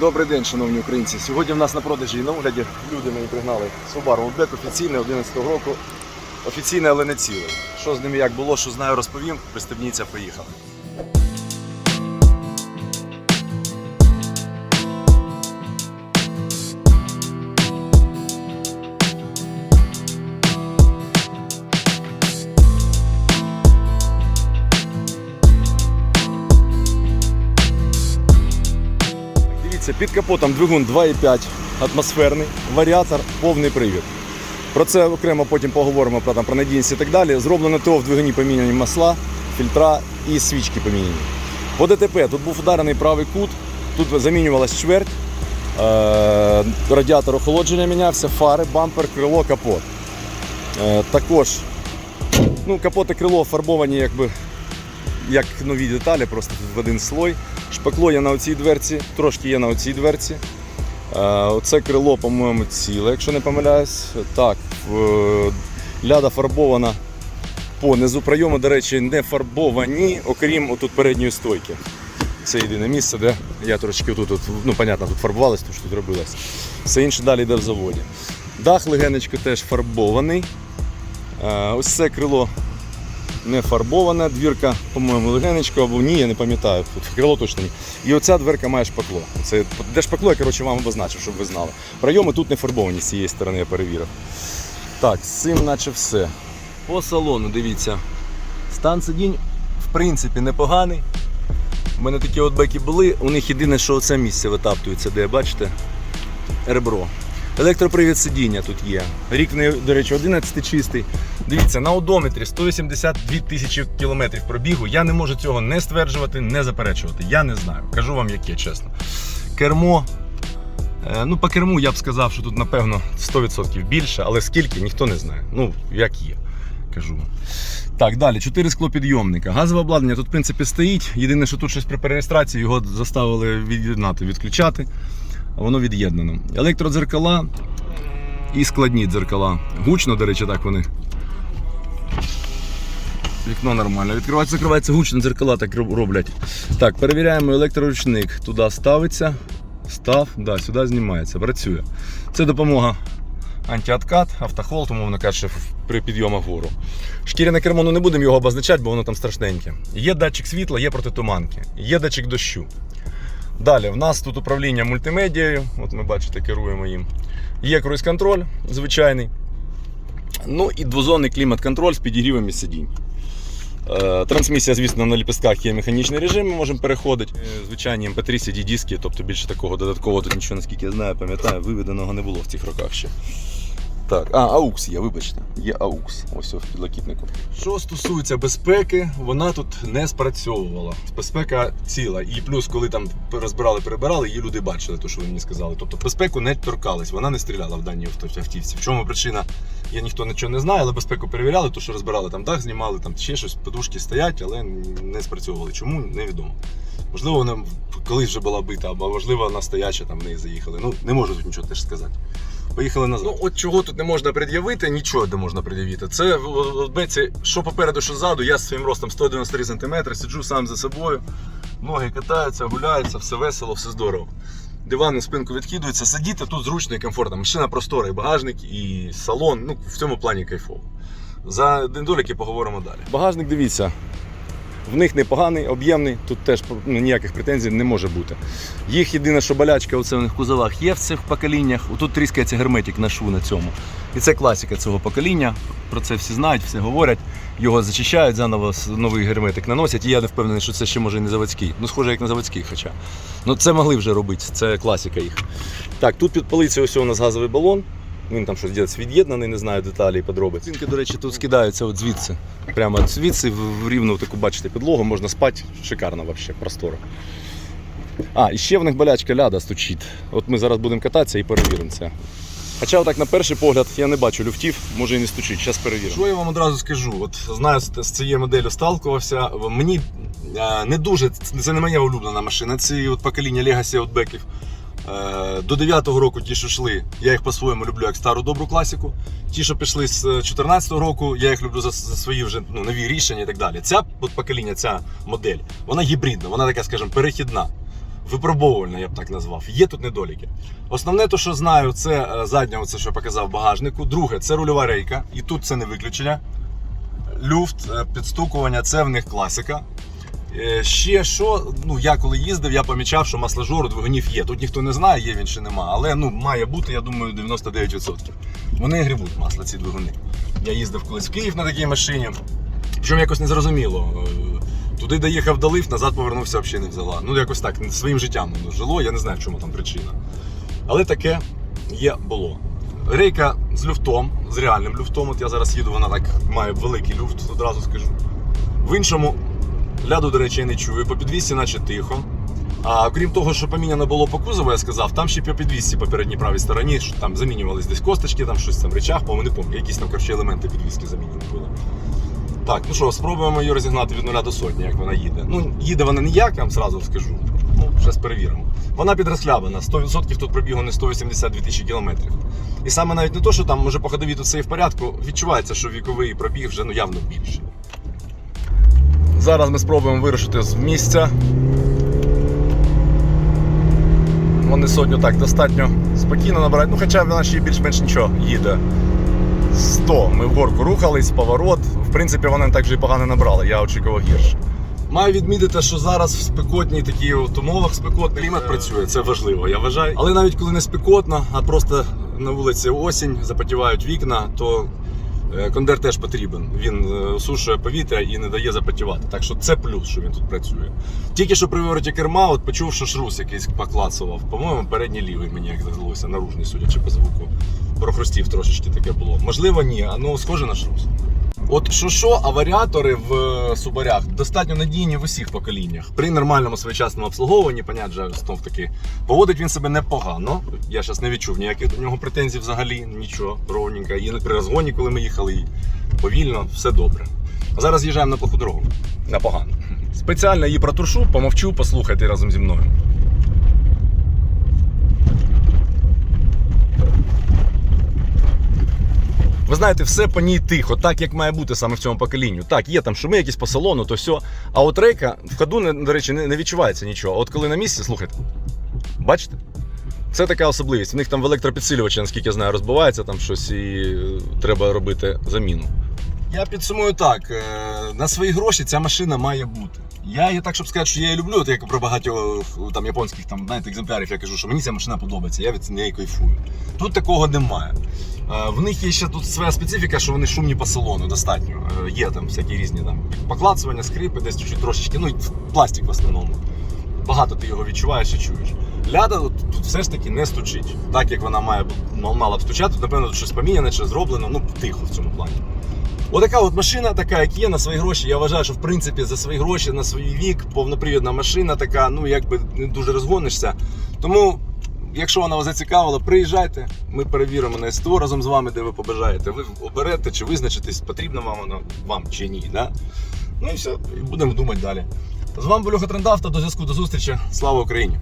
Добрий день, шановні українці. Сьогодні в нас на продажі і на огляді люди мені пригнали Subaru Outback офіційний 11-го року. Офіційний, але не цілий. Що з ним як було, що знаю, розповім. Пристебніться, поїхали. Дивіться, під капотом двигун 2,5 атмосферний, варіатор, повний привід. Про це окремо потім поговоримо про, там, про надійність і так далі. Зроблено ТО в двигуні поміняні масла, фільтра і свічки поміняні. По ДТП тут був ударений правий кут, тут замінювалась чверть, е- радіатор охолодження мінявся, фари, бампер, крило, капот. Е- також ну, капот і крило фарбовані якби як нові деталі, просто в один слой. Шпакло є на оцій дверці, трошки є на оцій дверці. Е, Оце крило, по-моєму, ціле, якщо не помиляюсь. Так, е, ляда фарбована по низу прийому, до речі, не фарбовані, окрім отут передньої стойки. Це єдине місце, де я трошки тут, тут ну, понятно, тут фарбувалось, тому що тут робилось. Все інше далі йде в заводі. Дах легенечко теж фарбований. Е, Ось це крило не фарбована двірка, по-моєму, легенечко або ні, я не пам'ятаю. Тут крило точно ні. І оця дверка має шпакло. Це де шпакло, я коротше вам обозначив, щоб ви знали. Прийоми тут не фарбовані з цієї сторони, я перевірив. Так, з цим наче все. По салону, дивіться. Стан сидінь, в принципі, непоганий. У мене такі от беки були. У них єдине, що оце місце витаптується, де бачите? Ребро. Електропривід сидіння тут є. Рік, до речі, 11 чистий. Дивіться, на одометрі 182 тисячі кілометрів пробігу. Я не можу цього не стверджувати, не заперечувати. Я не знаю. Кажу вам, як є, чесно. Кермо. е, Ну, по керму я б сказав, що тут, напевно, 100% більше, але скільки, ніхто не знає. Ну, як є, кажу. Так, далі, 4 склопідйомника. Газове обладнання тут, в принципі, стоїть. Єдине, що тут щось при перереєстрації його заставили від'єднати, відключати. Воно від'єднано. Електродзеркала і складні дзеркала. Гучно, до речі, так вони. Вікно нормально. Відкривається, закривається гучно, дзеркала так роблять. Так, перевіряємо електроручник. Туди ставиться, став, да, сюди знімається, працює. Це допомога антиоткат, автохолд, умовно кажучи, при підйомах вгору. Шкіряне кермо ну, не будемо його обозначати, бо воно там страшненьке. Є датчик світла, є протитуманки, є датчик дощу. Далі, в нас тут управління мультимедією, от ми бачите, керуємо їм. Є круїз-контроль звичайний. Ну і двозонний клімат-контроль з підігрівами сидінь. Е, Трансмісія, звісно, на ліпістках є механічний режим, ми можемо переходити. Е, Звичайні MP3 CD диски, тобто більше такого додаткового тут нічого, наскільки я знаю, пам'ятаю, виведеного не було в цих роках ще. Так, а, AUX є, вибачте, є AUX, ось в підлокітнику. Що стосується безпеки, вона тут не спрацьовувала. Безпека ціла. І плюс, коли там розбирали, перебирали, її люди бачили, то що ви мені сказали. Тобто безпеку не торкались, вона не стріляла в даній автівці. В чому причина? Я ніхто нічого не знає, але безпеку перевіряли, то що розбирали там дах, знімали, там ще щось, подушки стоять, але не спрацьовували. Чому невідомо. Можливо, вона колись вже була бита, або можливо вона стояча, там в неї заїхали. Ну, не можу тут нічого теж сказати. Поїхали назад. Ну, от чого тут не можна пред'явити, нічого не можна пред'явити. Це в що попереду, що ззаду, я з своїм ростом 193 см, сиджу сам за собою, ноги катаються, гуляються, все весело, все здорово. Диван на спинку відкидується, сидіти тут зручно і комфортно. Машина простора, і багажник, і салон. Ну, в цьому плані кайфово. За недоліки поговоримо далі. Багажник, дивіться. В них непоганий, об'ємний, тут теж ну, ніяких претензій не може бути. Їх єдине, що болячка оце у них кузовах є в цих поколіннях. Тут тріскається герметик на шву на цьому. І це класика цього покоління. Про це всі знають, всі говорять. Його зачищають, заново новий герметик наносять. І я не впевнений, що це ще може і не заводський. Ну, схоже, як на заводський, хоча. Ну це могли вже робити, це класика їх. Так, тут під полицею ось у нас газовий балон. Він там щось десь від'єднаний, не знаю деталі і подробиць. Цінки, до речі, тут скидаються от звідси. Прямо от звідси в в рівну таку, бачите, підлогу, можна спати. Шикарно взагалі, просторо. А, і ще в них болячка ляда стучить. От ми зараз будемо кататися і перевіримо це. Хоча отак на перший погляд я не бачу люфтів, може і не стучить. Зараз перевіримо. Що я вам одразу скажу? От знаю, з цією моделлю сталкувався. Мені е, не дуже, це не моя улюблена машина. Ці от покоління Legacy Outbackів. Е, До 9-го року ті, що йшли, я їх по-своєму люблю як стару добру класику. Ті, що пішли з 14-го року, я їх люблю за, за свої вже ну, нові рішення і так далі. Ця от покоління, ця модель, вона гібридна, вона така, скажімо, перехідна. випробовувальна, я б так назвав. Є тут недоліки. Основне, то, що знаю, це е, задня, оце, що показав багажнику. Друге, це рульова рейка, і тут це не виключення. Люфт, е, підстукування це в них класика. Е, Ще що, ну я коли їздив, я помічав, що масложор двигунів є. Тут ніхто не знає, є він чи нема, але ну має бути, я думаю, 99%. Вони грібуть масло, ці двигуни. Я їздив колись в Київ на такій машині. Причому якось незрозуміло. Е, Туди доїхав долив, назад повернувся, взагалі не взяла. Ну, якось так, своїм життям воно жило, я не знаю, в чому там причина. Але таке є було. Рейка з люфтом, з реальним люфтом. От я зараз їду, вона так має великий люфт, одразу скажу. В іншому ляду, до речі, я не чую. По підвісці, наче тихо. А окрім того, що поміняно було по кузову, я сказав, там ще по підвісці по передній правій стороні, що там замінювались десь косточки, там щось там речах, по-моєму, не пам'ятаю, якісь там коротше, елементи підвіски замінені були. Так, ну що, спробуємо її розігнати від 0 до сотні, як вона їде. Ну, їде вона ніяк, я вам зразу скажу. Ну, зараз перевіримо. Вона підрозхлябана, 100% тут пробігу не 182 тисячі кілометрів. І саме навіть не то, що там може по ходові тут все і в порядку, відчувається, що віковий пробіг вже ну, явно більший. Зараз ми спробуємо вирушити з місця. Вони сотню так достатньо спокійно набирають. Ну, хоча вона ще більш-менш нічого їде. 100. Ми в горку рухались, поворот. В принципі, вона не так же і погано набрала, я очікував гірше. Маю відмітити, що зараз в спекотній такій от умовах спекотний клімат працює, це важливо, я вважаю. Але навіть коли не спекотно, а просто на вулиці осінь, запотівають вікна, то е, кондер теж потрібен. Він сушує осушує повітря і не дає запотівати. Так що це плюс, що він тут працює. Тільки що при вивороті керма, от почув, що шрус якийсь поклацував. По-моєму, передній лівий мені як здалося, наружний, судячи по звуку. Прохрустів трошечки таке було. Можливо, ні, а ну схоже на шрус. От що що, а варіатори в е, субарях достатньо надійні в усіх поколіннях. При нормальному своєчасному обслуговуванні, понятно, же, знов таки, поводить він себе непогано. Я зараз не відчув ніяких до нього претензій взагалі, нічого, ровненько. І при розгоні, коли ми їхали, і повільно, все добре. А зараз їжджаємо на плоху дорогу. На погану. Спеціально її протуршу, помовчу, послухайте разом зі мною. Ви знаєте, все по ній тихо, так як має бути саме в цьому поколінню. Так, є там шуми якісь по салону, то все. А от рейка в ходу, до речі, не, відчувається нічого. От коли на місці, слухайте, бачите? Це така особливість. В них там в електропідсилювачі, наскільки я знаю, розбивається там щось і е, треба робити заміну. Я підсумую так: е, на свої гроші ця машина має бути. Я її так, щоб сказати, що я її люблю, от як про багатьох там японських там, знаєте, екземплярів я кажу, що мені ця машина подобається, я від неї кайфую. Тут такого немає. Е, В них є ще тут своя специфіка, що вони шумні по салону достатньо. Е, Є там всякі різні там поклацування, скрипи, десь чуть-чуть трошечки, ну пластик в основному. Багато ти його відчуваєш і чуєш. Ляда тут, все ж таки не стучить. Так як вона має ну, мала б стучати, напевно, щось поміняне чи зроблено, ну тихо в цьому плані. Отака от машина, така, як є на свої гроші. Я вважаю, що в принципі за свої гроші на свій вік повнопривідна машина така, ну якби не дуже розгонишся. Тому, якщо вона вас зацікавила, приїжджайте, ми перевіримо на СТО разом з вами, де ви побажаєте. Ви оберете чи визначитесь, потрібно вам воно вам чи ні. Да? Ну і все, і будемо думати далі. З вами був Льоха Трендавта, до зв'язку, до зустрічі. Слава Україні!